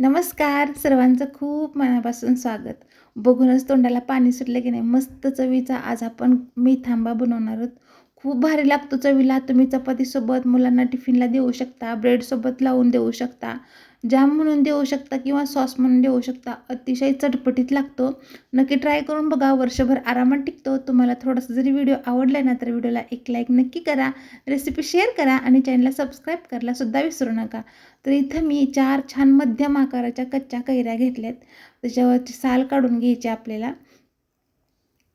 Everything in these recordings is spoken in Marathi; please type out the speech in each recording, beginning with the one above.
नमस्कार सर्वांचं खूप मनापासून स्वागत. बघूनच तोंडाला पाणी सुटलं की नाही मस्त चवीचा आज आपण मेथांबा बनवणार आहोत. खूप भारी लागतो चवीला. तुम्ही चपातीसोबत मुलांना टिफिनला देऊ शकता ब्रेडसोबत लावून देऊ शकता जाम म्हणून देऊ शकता किंवा सॉस म्हणून देऊ शकता अतिशय चटपटीत लागतो. नक्की ट्राय करून बघा वर्षभर आरामात टिकतो. तुम्हाला थोडासा जरी व्हिडिओ आवडला ना तर व्हिडिओला एक लाईक नक्की करा. रेसिपी शेअर करा आणि चॅनलला सबस्क्राईब करायला सुद्धा विसरू नका. तर इथं मी चार छान मध्यम आकाराच्या कच्च्या कैऱ्या घेतल्यात. त्याच्यावरची साल काढून घ्यायची आपल्याला.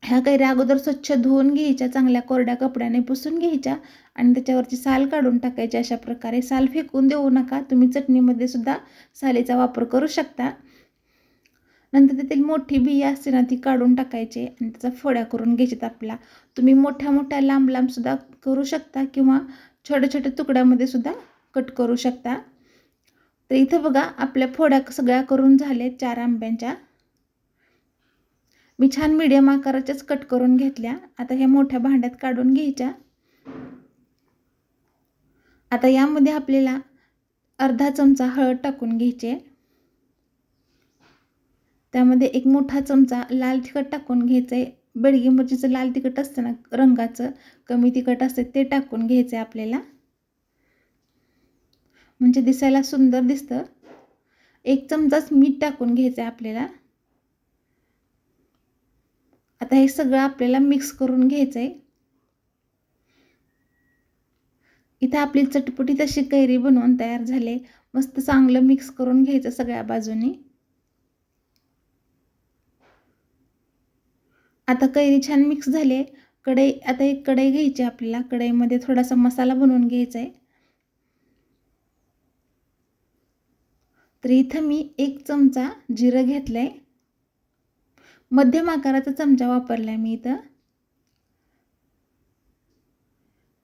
ह्या कैऱ्या अगोदर स्वच्छ धुवून घ्यायच्या चांगल्या कोरड्या कपड्याने पुसून घ्यायच्या आणि त्याच्यावरची साल काढून टाकायची. अशा प्रकारे साल फेकून देऊ नका. तुम्ही चटणीमध्ये सुद्धा सालीचा वापर करू शकता. नंतर त्यातील मोठी बिया असते ना ती काढून टाकायची आणि त्याचा फोड्या करून घ्यायच्यात आपला. तुम्ही मोठ्या मोठ्या लांब लांब सुद्धा करू शकता किंवा छोट्या छोट्या तुकड्यामध्ये सुद्धा कट करू शकता. तर इथं बघा आपल्या फोड्या सगळ्या करून झाल्या चार आंब्यांच्या. मी छान मीडियम आकाराच्याच कट करून घेतल्या. आता ह्या मोठ्या भांड्यात काढून घ्यायच्या. आता यामध्ये आपल्याला अर्धा चमचा हळद टाकून घ्यायचे त्यामध्ये एक मोठा चमचा लाल तिखट टाकून घ्यायचं आहे बेडगी मिरचीचं लाल तिखट असतं ना रंगाचं कमी तिखट असतं ते टाकून घ्यायचं आहे आपल्याला. म्हणजे दिसायला सुंदर दिसतं. एक चमचाच मीठ टाकून घ्यायचं आहे आपल्याला. आता हे सगळं आपल्याला मिक्स करून घ्यायचं आहे इथं आपली चटपटी तशी कैरी बनवून तयार झाले. मस्त चांगलं मिक्स करून घ्यायचं सगळ्या बाजूनी. आता कैरी छान मिक्स झाले. कढई आता एक कढई घ्यायची आपल्याला. कढईमध्ये थोडासा मसाला बनवून घ्यायचा आहे तर इथं मी एक चमचा जिरं घेतलं आहे मध्यम आकाराचा चमचा वापरला आहे मी इथं.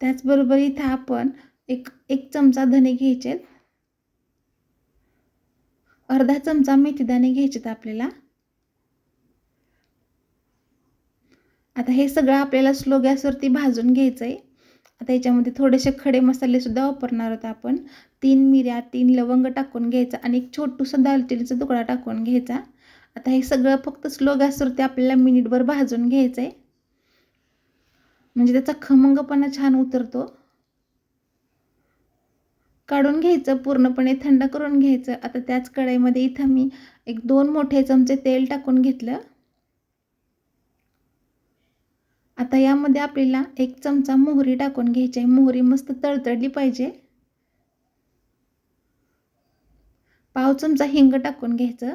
त्याचबरोबर इथं आपण एक एक चमचा धने घ्यायचे अर्धा चमचा मेथीदाणे घ्यायचेत आपल्याला. आता हे सगळं आपल्याला स्लो गॅसवरती भाजून घ्यायचं आहे आता याच्यामध्ये थोडेसे खडे मसालेसुद्धा वापरणार आहोत आपण. तीन मिऱ्या तीन लवंग टाकून घ्यायचा आणि एक छोटूसा दालचिनीचा तुकडा टाकून घ्यायचा. आता हे सगळं फक्त स्लो गॅसवरती आपल्याला मिनिटभर भाजून घ्यायचं आहे म्हणजे त्याचा खमंगपणा छान उतरतो. काढून घ्यायचं पूर्णपणे थंड करून घ्यायचं. आता त्याच कढईमध्ये इथं मी एक दोन मोठे चमचे तेल टाकून घेतलं. आता यामध्ये आपल्याला एक चमचा मोहरी टाकून घ्यायची. आहे मोहरी मस्त तळतळली पाहिजे. पाव चमचा हिंग टाकून घ्यायचं.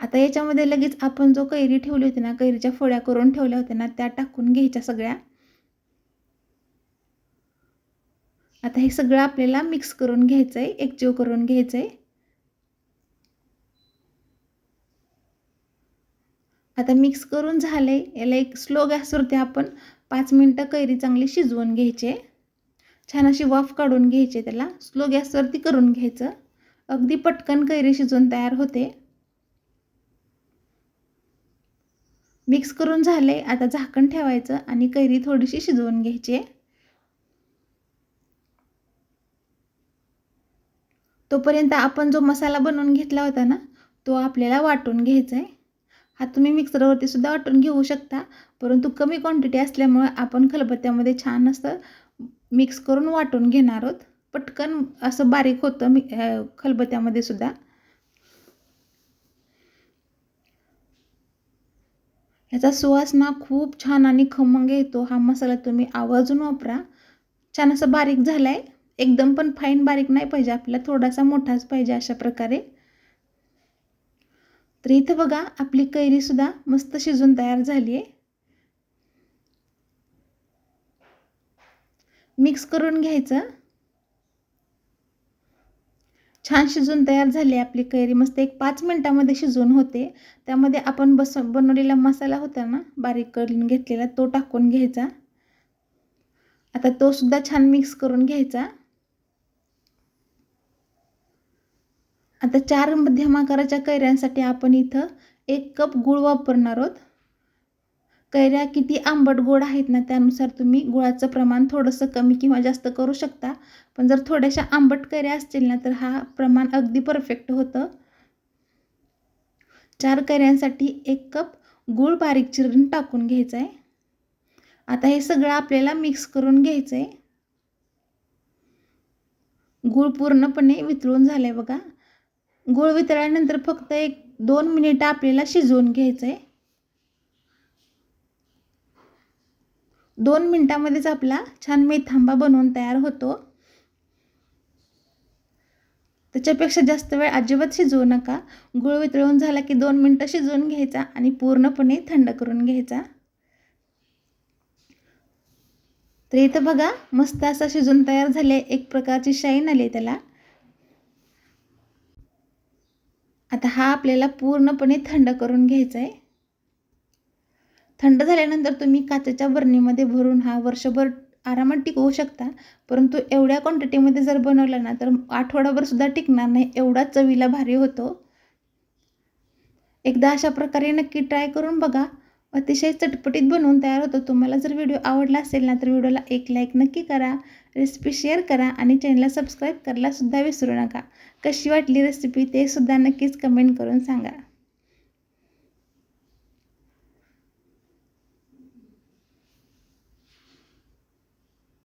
आता याच्यामध्ये लगेच आपण जो कैरी ठेवली होती ना कैरीच्या फोड्या करून ठेवल्या होत्या ना त्या टाकून घ्यायच्या सगळ्या. आता हे सगळं आपल्याला मिक्स करून घ्यायचं आहे एकजीव करून घ्यायचं आहे आता मिक्स करून झालं आहे याला एक स्लो गॅसवरती आपण पाच मिनटं कैरी चांगली शिजवून घ्यायचे. छान अशी वाफ काढून घ्यायचे त्याला. स्लो गॅसवरती करून घ्यायचं. अगदी पटकन कैरी शिजवून तयार होते. मिक्स करून झाले. आता झाकण ठेवायचं आणि कैरी थोडीशी शिजवून घ्यायची आहे. तोपर्यंत आपण जो मसाला बनवून घेतला होता ना तो आपल्याला वाटून घ्यायचा आहे. हा तुम्ही मिक्सरवरती सुद्धा वाटून घेऊ शकता. परंतु कमी क्वांटिटी असल्यामुळे आपण खलबत्त्यामध्ये छान असं मिक्स करून वाटून घेणार आहोत. पटकन असं बारीक होतं मी खलबत्त्यामध्ये सुद्धा. ह्याचा सुवास ना खूप छान आणि खमंग येतो. हा मसाला तुम्ही आवाजून वापरा. छान असं बारीक झाला आहे एकदम पण फाईन बारीक नाही पाहिजे. आपल्याला थोडासा मोठाच पाहिजे अशा प्रकारे. तर इथं बघा आपली कैरीसुद्धा मस्त शिजून तयार झाली आहे मिक्स करून घ्यायचं. छान शिजून तयार झाली आपली कैरी. मस्त एक पाच मिनटामध्ये शिजवून होते. त्यामध्ये आपण बस बनवलेला मसाला होता ना बारीक करून घेतलेला तो टाकून घ्यायचा. आता तो सुद्धा छान मिक्स करून घ्यायचा. आता चार मध्यम आकाराच्या कैऱ्यांसाठी आपण इथं एक कप गूळ वापरणार आहोत. कैऱ्या किती आंबट गोड आहेत ना त्यानुसार तुम्ही गुळाचं प्रमाण थोडंसं कमी किंवा जास्त करू शकता. पण जर थोड्याशा आंबट कैऱ्या असतील ना तर हा प्रमाण अगदी परफेक्ट होतं. चार कैऱ्यांसाठी एक कप गूळ बारीक चिरून टाकून घ्यायचा आहे आता हे सगळं आपल्याला मिक्स करून घ्यायचं आहे गूळ पूर्णपणे वितळून झालं आहे बघा. गूळ वितळल्यानंतर फक्त एक दोन मिनिटं आपल्याला शिजवून घ्यायचं आहे दोन मिनटामध्येच आपला छान मेथांबा बनवून तयार होतो. त्याच्यापेक्षा जास्त वेळ अजिबात शिजवू नका. गुळ वितळून झाला की दोन मिनटं शिजवून घ्यायचा आणि पूर्णपणे थंड करून घ्यायचा. तर इथं बघा मस्त असा शिजून तयार झाले. एक प्रकारची शाईन आली त्याला. आता हा आपल्याला पूर्णपणे थंड करून घ्यायचा आहे थंड झाल्यानंतर तुम्ही काचेच्या बरणीमध्ये भरून हा वर्षभर आरामात टिकवू शकता. परंतु एवढ्या क्वांटिटीमध्ये जर बनवलं ना तर आठवडाभरसुद्धा टिकणार नाही. एवढा चवीला भारी होतो. एकदा अशा प्रकारे नक्की ट्राय करून बघा. अतिशय चटपटीत बनवून तयार होतो. तुम्हाला जर व्हिडिओ आवडला असेल ना तर व्हिडिओला एक लाईक नक्की करा. रेसिपी शेअर करा आणि चॅनलला सबस्क्राईब करायलासुद्धा विसरू नका. कशी वाटली रेसिपी ते सुद्धा नक्कीच कमेंट करून सांगा.